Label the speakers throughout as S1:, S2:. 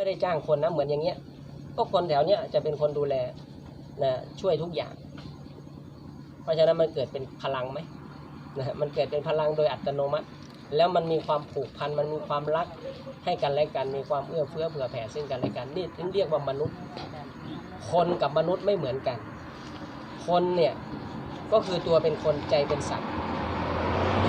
S1: ไม่ได้จ้างคนนะเหมือนอย่างเงี้ยก็คนแถวเนี้ยจะเป็นคนดูแลนะช่วยทุกอย่าง เพราะฉะนั้นมันเกิดเป็นพลังไหมนะมันเกิดเป็นพลังโดยอัตโนมัติ แล้วมันมีความผูกพันมันมีความรักให้กันและกัน มีความเอื้อเฟื้อเผื่อแผ่ซึ่งกันและกันนี่ถึงเรียกว่ามนุษย์ คนกับมนุษย์ไม่เหมือนกัน คนเนี่ยก็คือตัวเป็นคนใจเป็นสัตว์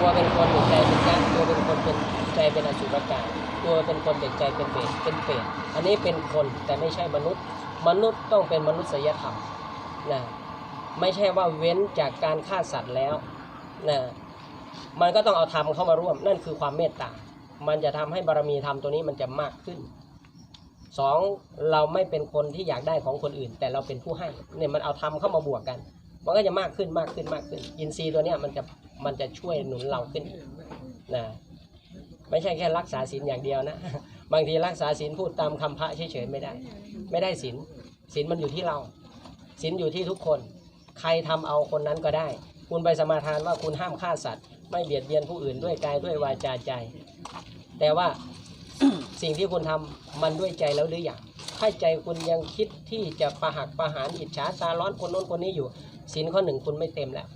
S1: ตัวเป็นคนหรือใจเป็นยักษ์ตัวเป็นคนเป็นใจเป็นอสุรกายตัวเป็นคนแต่ใจเป็นเปรตเป็นเปรตอันนี้เป็นคนแต่ไม่ใช่มนุษย์ มนุษย์ต้องเป็นมนุษยธรรมนะไม่ใช่ว่าเว้นจากการฆ่าสัตว์แล้วนะมันก็ต้องเอาธรรมเข้ามาร่วม นั่นคือความเมตตา มันจะทำให้บารมีธรรมตัวนี้มันจะมากขึ้นสองเราไม่เป็นคนที่อยากได้ของคนอื่น แต่เราเป็นผู้ให้เนี่ยมันเอาธรรมเข้ามาบวกกัน มันก็จะมากขึ้นมากขึ้นมากขึ้น อินทรีย์ตัวเนี้ยมันจะ มันจะช่วยหนุนเราขึ้นนะไม่ใช่แค่รักษาศีลอย่างเดียวนะ บางทีรักษาศีลพูดตามคำพระเฉยๆไม่ได้ ไม่ได้ศีลศีลมันอยู่ที่เราศีลอยู่ที่ทุกคน ใครทำเอาคนนั้นก็ได้ คุณไปสมาทานว่าคุณห้ามฆ่าสัตว์ ไม่เบียดเบียนผู้อื่นด้วยกายด้วยวาจาใจ แต่ว่าสิ่งที่คุณทำมันด้วยใจแล้วหรือยังถ้าใจคุณยังคิดที่จะประหักประหารอิจฉาตาร้อนคนโน้นคนนี้อยู่ศีลข้อหนึ่งคุณไม่เต็มแล้ว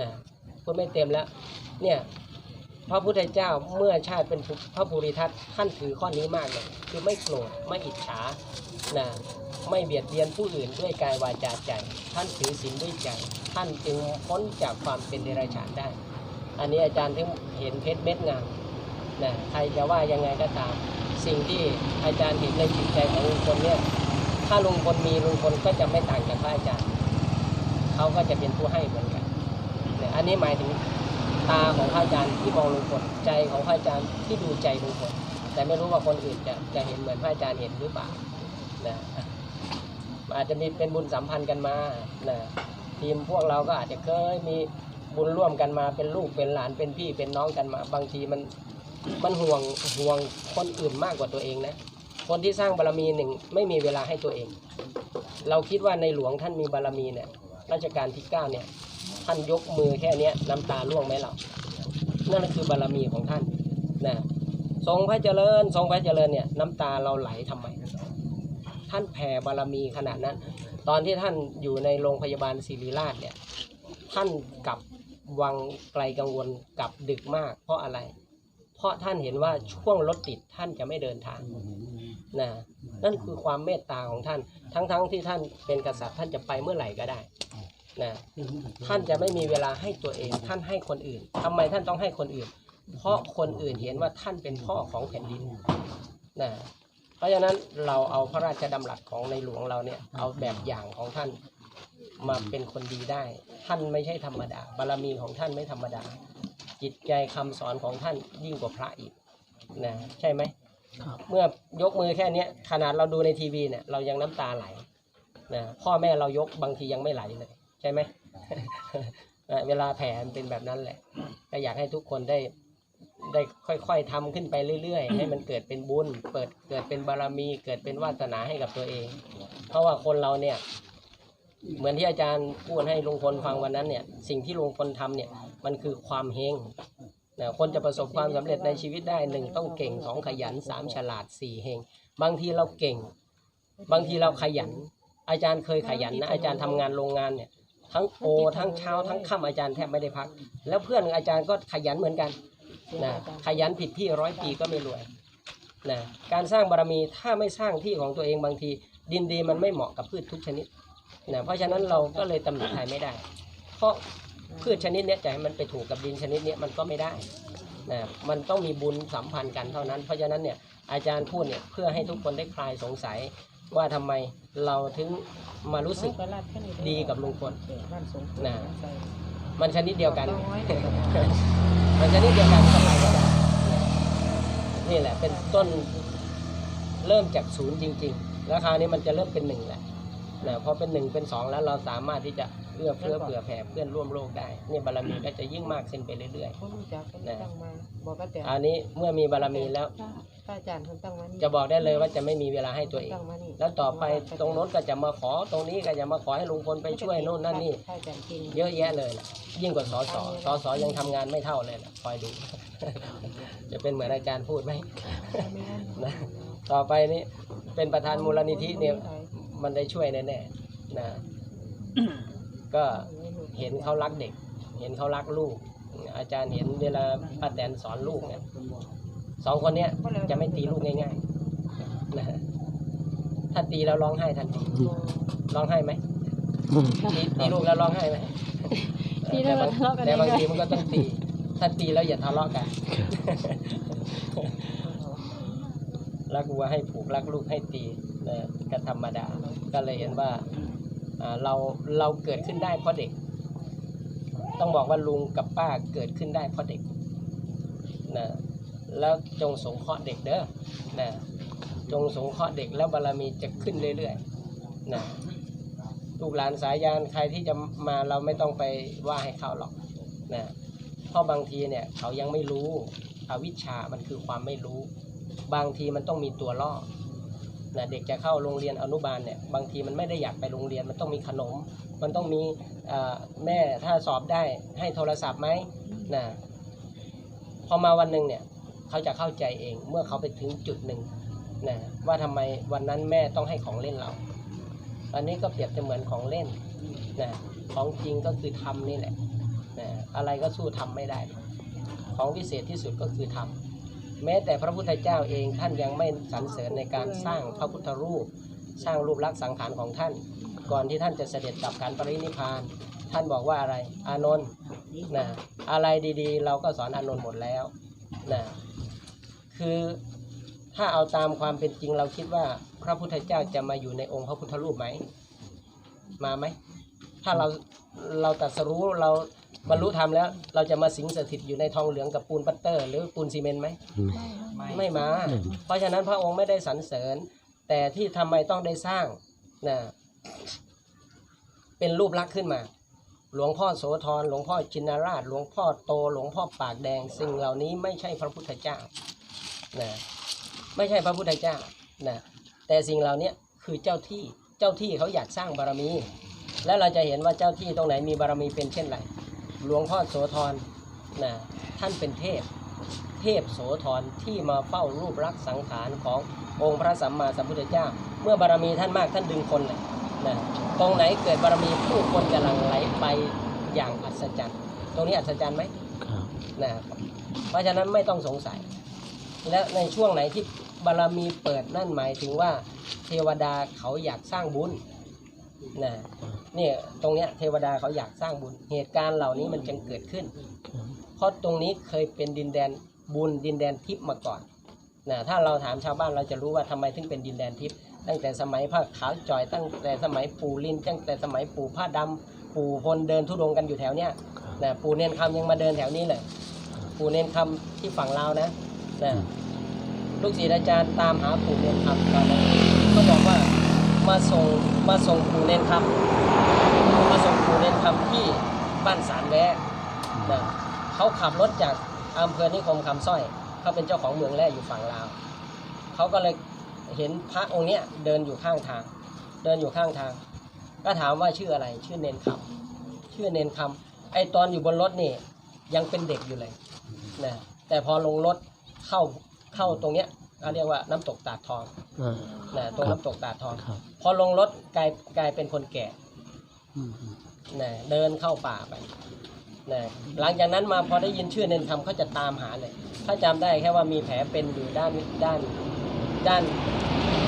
S1: นะ คุณไม่เต็มแล้ว เนี่ยพระพุทธเจ้าเมื่อชาติเป็นพระภูริทัตท่านถือข้อนี้มากเลยคือไม่โกรธไม่อิจฉานะไม่เบียดเบียนผู้อื่นด้วยกายวาจาใจ ท่านถือศีลด้วยใจ ท่านจึงพ้นจากความเป็นเดรัจฉานได้ อันนี้อาจารย์ถึงเห็นเพชรเม็ดงามนะใครจะว่ายังไงก็ตาม สิ่งที่อาจารย์เห็นในจิตใจของลุงพลเนี่ยถ้าลุงพลมีลุงพลก็จะไม่ต่างจากพระอาจารย์เขาก็จะเป็นผู้ให้เหมือนกัน อันนี้หมายถึงตาของพระอาจารย์ที่มองลุงพลใจของพระอาจารย์ที่ดูใจลุงพลแต่ไม่รู้ว่าคนอื่นจะจะเห็นเหมือนพระอาจารย์เห็นหรือเปล่านะอาจจะมีเป็นบุญสัมพันธ์กันมานะทีมพวกเราก็อาจจะเคยมีบุญร่วมกันมาเป็นลูกเป็นหลานเป็นพี่เป็นน้องกันมา บางทีมันมันห่วงห่วงคนอื่นมากกว่าตัวเองนะคนที่สร้างบารมีหนึ่งไม่มีเวลาให้ตัวเอง เราคิดว่าในหลวงท่านมีบารมีเนี่ยรัชกาลที่เก้าเนี่ย ท่านยกมือแค่เนี้ยน้ำตาร่วงไหมเรานั่นคือบารมีของท่านนะทรงพระเจริญทรงพระเจริญเนี่ยน้ำตาเราไหลทำไมท่านแผ่บารมีขนาดนั้น ตอนที่ท่านอยู่ในโรงพยาบาลศิริราชเนี่ยท่านกลับวังไกลกังวลกลับดึกมาก เพราะอะไร เพราะท่านเห็นว่าช่วงรถติดท่านจะไม่เดินทางนะนั่นคือความเมตตาของท่าน ทั้งๆทที่ท่านเป็นกษัตริย์ท่านจะไปเมื่อไหร่ก็ได้ นะท่านจะไม่มีเวลาให้ตัวเอง ท่านให้คนอื่นทำไมท่านต้องให้คนอื่น เพราะคนอื่นเห็นว่าท่านเป็นพ่อของแผ่นดินนะเพราะฉะนั้นเราเอาพระราชดำรัสของในหลวงเราเนี่ยเอาแบบอย่างของท่านมาเป็นคนดีได้ ท่านไม่ใช่ธรรมดา บารมีของท่านไม่ธรรมดา จิตใจคำสอนของท่านยิ่งกว่าพระอีกนะใช่ไหมเมื่อยกมือแค่เนี้ยขนาดเราดูในทีวีเนี่ยเรายังน้ำตาไหลนะพ่อแม่เรายกบางทียังไม่ไหลเลยใช่ไหมเอ่อเวลาแผลมันเป็นแบบนั้นแหละก็อยากให้ทุกคนได้ได้ค่อยๆทำขึ้นไปเรื่อยๆ ให้มันเกิดเป็นบุญ เปิดเกิดเป็นบารมี เกิดเป็นวาสนาให้กับตัวเอง เพราะว่าคนเราเนี่ย เหมือนที่อาจารย์พูดให้ลุงพลฟังวันนั้นเนี่ย สิ่งที่ลุงพลทำเนี่ย มันคือความเฮงนะคนจะประสบความสำเร็จในชีวิตได้หนึ่งต้องเก่งสองขยันสามฉลาดสี่เฮงบางทีเราเก่ง บางทีเราขยัน อาจารย์เคยขยันนะอาจารย์ทำงานโรงงานเนี่ย ทั้งโอทั้งเช้าทั้งค่ำอาจารย์แทบไม่ได้พัก แล้วเพื่อนอาจารย์ก็ขยันเหมือนกันนะขยันผิดที่ร้อยปีก็ไม่รวยนะการสร้างบารมีถ้าไม่สร้างที่ของตัวเองบางที ดินดีมันไม่เหมาะกับพืชทุกชนิดนะเพราะฉะนั้นเราก็เลยตำหนิใครไม่ได้ เพราะพืชชนิดเนี้ยจะให้มันไปถูกกับดินชนิดเนี้ยมันก็ไม่ได้นะมันต้องมีบุญสัมพันธ์กันเท่านั้น เพราะฉะนั้นเนี่ยอาจารย์พูดเนี่ยเพื่อให้ทุกคนได้คลายสงสัย ว่าทำไมเราถึงมารู้สึกดีกับลุงพลน่ะมันชนิดเดียวกัน มันชนิดเดียวกันทำไมก็ได้นะนี่แหละเป็นต้นเริ่มจากศูนย์จริง ๆ แล้วคราวนี้มันจะเริ่มเป็นหนึ่งแหละนะพอเป็นหนึ่งเป็นสองแล้วเราสามารถที่จะ เอื้อเฟื้อเผื่อแผ่เพื่อนร่วมโลกได้นี่บารมีก็จะยิ่งมากขึ้นไปเรื่อย
S2: เขารู้จักเขาตั้งมา บอกว่าแต่
S1: ๆ อันนี้เมื่อมีบารมีแล้ว
S2: ถ้าอาจารย์เขาตั้งมานี่
S1: จะบอกได้เลยว่าจะไม่มีเวลาให้ตัวเอง
S2: ตั้งมานี่
S1: แล้วต่อไปตรงโน้นก็จะมาขอตรงนี้ก็จะมาขอให้ลุงพลไปช่วยโน่นนั่นนี่
S2: ถ้าอาจารย์จริง
S1: เยอะแยะเลยนะยิ่งกว่าสอสอสอสอยังทำงานไม่เท่าเลยนะคอยดู จะเป็นเหมือนอาจารย์พูดไหม
S2: ไม่งั้น
S1: นะต่อไปนี้เป็นประธานมูลนิธิเนี่ยมันได้ช่วยแน่ๆนะ ก็เห็นเขารักเด็ก เห็นเขารักลูก อาจารย์เห็นเวลาป้าแตนสอนลูกเนี่ยสองคนเนี้ยจะไม่ตีลูกง่ายๆนะถ้าตีแล้วร้องไห้ทันทีร้องไห้ไหมตีตีลูกแล้วร้องไห้ไหม
S3: ตีแล้วมันทะเลาะกัน
S1: แต่บาง
S3: เอง
S1: ทีมันก็ต้องตี ถ้าตีแล้วอย่าทะเลาะกันรักวัวให้ผูกรักลูกให้ตีนะก็ธรรมดา ก็เลยเห็นว่าอ่า เราเราเกิดขึ้นได้เพราะเด็ก ต้องบอกว่าลุงกับป้าเกิดขึ้นได้เพราะเด็กนะแล้วจงสงเคราะห์เด็กเด้อนะจงสงเคราะห์เด็กแล้วบารมีจะขึ้นเรื่อยๆนะลูกหลานสายยานใครที่จะมาเราไม่ต้องไปว่าให้เขาหรอกนะเพราะบางทีเนี่ยเขายังไม่รู้อวิชชามันคือความไม่รู้ บางทีมันต้องมีตัวล่อ นะเด็กจะเข้าโรงเรียนอนุบาลเนี่ยบางทีมันไม่ได้อยากไปโรงเรียนมันต้องมีขนม มันต้องมีแม่ถ้าสอบได้ให้โทรศัพท์ไหมนะพอมาวันหนึ่งเนี่ยเขาจะเข้าใจเองเมื่อเขาไปถึงจุดหนึ่งนะว่าทำไมวันนั้นแม่ต้องให้ของเล่นเรา อันนี้ก็เปรียบเสมือนของเล่นนะของจริงก็คือทำนี่แหละนะอะไรก็สู้ทำไม่ได้ ของวิเศษที่สุดก็คือทำ แม้แต่พระพุทธเจ้าเองท่านยังไม่สรรเสริญในการสร้างพระพุทธรูป สร้างรูปลักษณ์สังขารของท่าน ก่อนที่ท่านจะเสด็จกลับการปรินิพาน ท่านบอกว่าอะไร อานนท์นะอะไรดีๆ เราก็สอนอานนท์หมดแล้วนะคือถ้าเอาตามความเป็นจริงเราคิดว่าพระพุทธเจ้าจะมาอยู่ในองค์พระพุทธรูปไหม มาไหม ถ้าเราเราตรัสรู้เรา บรรลุธรรมแล้ว เราจะมาสิงสถิตอยู่ในทองเหลืองกับปูนปัตเตอร์ หรือปูนซีเมนต์ไหมไม่มา เพราะฉะนั้นพระองค์ไม่ได้สรรเสริญ แต่ที่ทำไมต้องได้สร้างนะเป็นรูปลักษณ์ขึ้นมา หลวงพ่อโสธรหลวงพ่อจินนาราช หลวงพ่อโต หลวงพ่อปากแดง สิ่งเหล่านี้ไม่ใช่พระพุทธเจ้านะไม่ใช่พระพุทธเจ้านะแต่สิ่งเหล่านี้คือเจ้าที่เจ้าที่เขาอยากสร้างบารมี แล้วเราจะเห็นว่าเจ้าที่ตรงไหนมีบารมีเป็นเช่นไร หลวงพ่อโสธรนะท่านเป็นเทพ เทพโสธรที่มาเฝ้ารูปลักษณ์สังขารขององค์พระสัมมาสัมพุทธเจ้า เมื่อบารมีท่านมากท่านดึงคนเลยนะตรงไหนเกิดบารมีผู้คนจะหลั่งไหลไปอย่างอัศจรรย์ ตรงนี้อัศจรรย์ไหม
S4: ครับ
S1: นะเพราะฉะนั้นไม่ต้องสงสัย และในช่วงไหนที่บารมีเปิดนั่นหมายถึงว่าเทวดาเขาอยากสร้างบุญนะ เนี่ยตรงเนี้ยเทวดาเขาอยากสร้างบุญเหตุการณ์เหล่านี้มันจึงเกิดขึ้น เพราะตรงนี้เคยเป็นดินแดนบุญดินแดนทิพย์มาก่อนนะถ้าเราถามชาวบ้านเราจะรู้ว่าทำไมถึงเป็นดินแดนทิพย์ตั้งแต่สมัยพระขาวจอยตั้งแต่สมัยปู่ลินตั้งแต่สมัยปู่ผ้าดำปู่พลเดินทุดงกันอยู่แถวเนี้ยนะปู่เนนคำยังมาเดินแถวนี้เลยปู่เนนคำที่ฝั่งลาวนะนะลูกศิษย์อาจารย์ตามหาปู่เนนคำตอนนั้น มาส่งมาส่งปู่เนนคำมาส่งปู่เนนคำที่บ้านสารแวะนะเขาขับรถจากอำเภอนิคมคำสร้อย เขาเป็นเจ้าของเมืองแร่อยู่ฝั่งลาวเขาก็เลยเห็นพระองค์เนี้ยเดินอยู่ข้างทาง เดินอยู่ข้างทาง ก็ถามว่าชื่ออะไร ชื่อเนนคำชื่อเนนคำไอตอนอยู่บนรถนี่ยังเป็นเด็กอยู่เลยนะแต่พอลงรถเข้าเข้าตรงเนี้ย เขาเรียกว่าน้ำตกตาดทอง
S4: อ่า
S1: นะตรงน้ำตกตาดทอง
S4: ครับ
S1: พอลงรถกลายกลายเป็นคนแก่
S4: อืมอืม
S1: นะเดินเข้าป่าไปนะหลังจากนั้นมาพอได้ยินชื่อเนนคำเขาจะตามหาเลย ถ้าจำได้แค่ว่ามีแผลเป็นอยู่ด้านด้านด้าน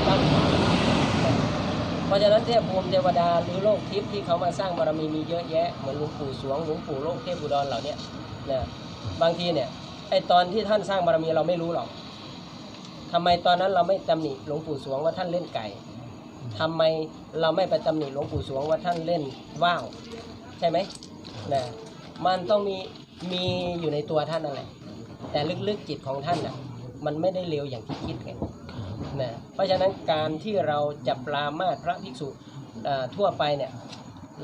S1: ด้านขวานะเพราะฉะนั้นเทพภูมิเทวดาหรือโลกทิพย์ที่เขามาสร้างบารมีมีเยอะแยะเหมือนหลวงปู่สวงหลวงปู่โลกเทพบุดรเหล่าเนี้ยนะบางทีเนี่ยไอตอนที่ท่านสร้างบารมีเราไม่รู้หรอก ทำไมตอนนั้นเราไม่ตำหนิหลวงปู่สวงว่าท่านเล่นไก่ทำไมเราไม่ไปตำหนิหลวงปู่สวงว่าท่านเล่นว่าวใช่ไหมนะมันต้องมีมีอยู่ในตัวท่านนั่นแหละแต่ลึกๆจิตของท่านน่ะมันไม่ได้เร็วอย่างที่คิดไงนะเพราะฉะนั้นการที่เราจะปรามาสพระภิกษุทั่วไปเนี่ย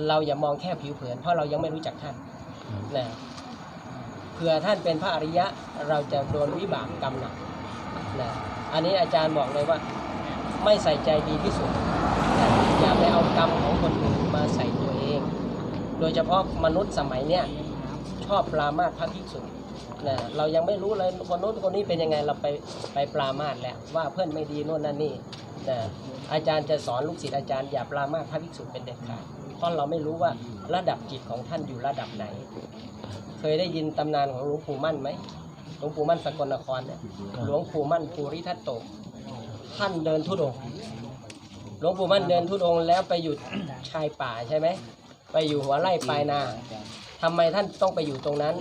S1: เราอย่ามองแค่ผิวเผิน เพราะเรายังไม่รู้จักท่านนะเผื่อท่านเป็นพระอริยะเราจะโดนวิบากกรรมหนัก นะอันนี้อาจารย์บอกเลยว่าไม่ใส่ใจดีที่สุดอย่าไปเอากรรมของคนอื่นมาใส่ตัวเอง โดยเฉพาะมนุษย์สมัยเนี้ยชอบปรามาสพระภิกษุนะเรายังไม่รู้เลยคนโน้นคนนี้เป็นยังไงเราไปไปปรามาสแล้วว่าเพื่อนไม่ดีโน่นนั่นนี่นะอาจารย์จะสอนลูกศิษย์อาจารย์อย่าปรามาสพระภิกษุเป็นเด็ดขาดเพราะเราไม่รู้ว่าระดับจิตของท่านอยู่ระดับไหน เคยได้ยินตำนานของหลวงปู่มั่นไหม หลวงปู่มั่นสกลนครเนี่ยหลวงปู่มั่นภูริทัตโตท่านเดินทุดงค์หลวงปู่มั่นเดินทุดงค์แล้วไปอยู่ชายป่าใช่ไหมไปอยู่หัวไร่ปลายนาทำไมท่านต้องไปอยู่ตรงนั้น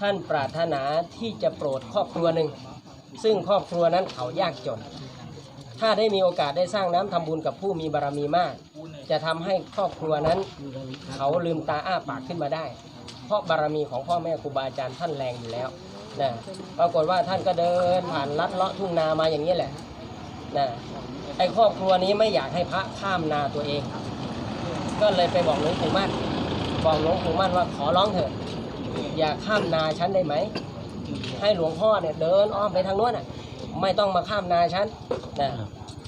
S1: ท่านปรารถนาที่จะโปรดครอบครัวหนึ่ง ซึ่งครอบครัวนั้นเขายากจน ถ้าได้มีโอกาสได้สร้างน้ำทำบุญกับผู้มีบารมีมาก จะทำให้ครอบครัวนั้น เขาลืมตาอ้าปากขึ้นมาได้ เพราะบารมีของพ่อแม่ครูบาอาจารย์ท่านแรงอยู่แล้ว นะปรากฏว่าท่านก็เดินผ่านลัดเลาะทุ่งนามาอย่างนี้แหละนะไอ้ครอบครัวนี้ไม่อยากให้พระข้ามนาตัวเอง ก็เลยไปบอกหลวงปู่มั่นบอกหลวงปู่มั่นว่าขอร้องเถอะ อย่าข้ามนาฉันได้ไหม ให้หลวงพ่อเนี่ยเดินอ้อมไปทางโน้นอะ ไม่ต้องมาข้ามนาฉันนะ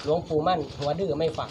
S1: หลวงปู่มั่นหัวดื้อไม่ฝัก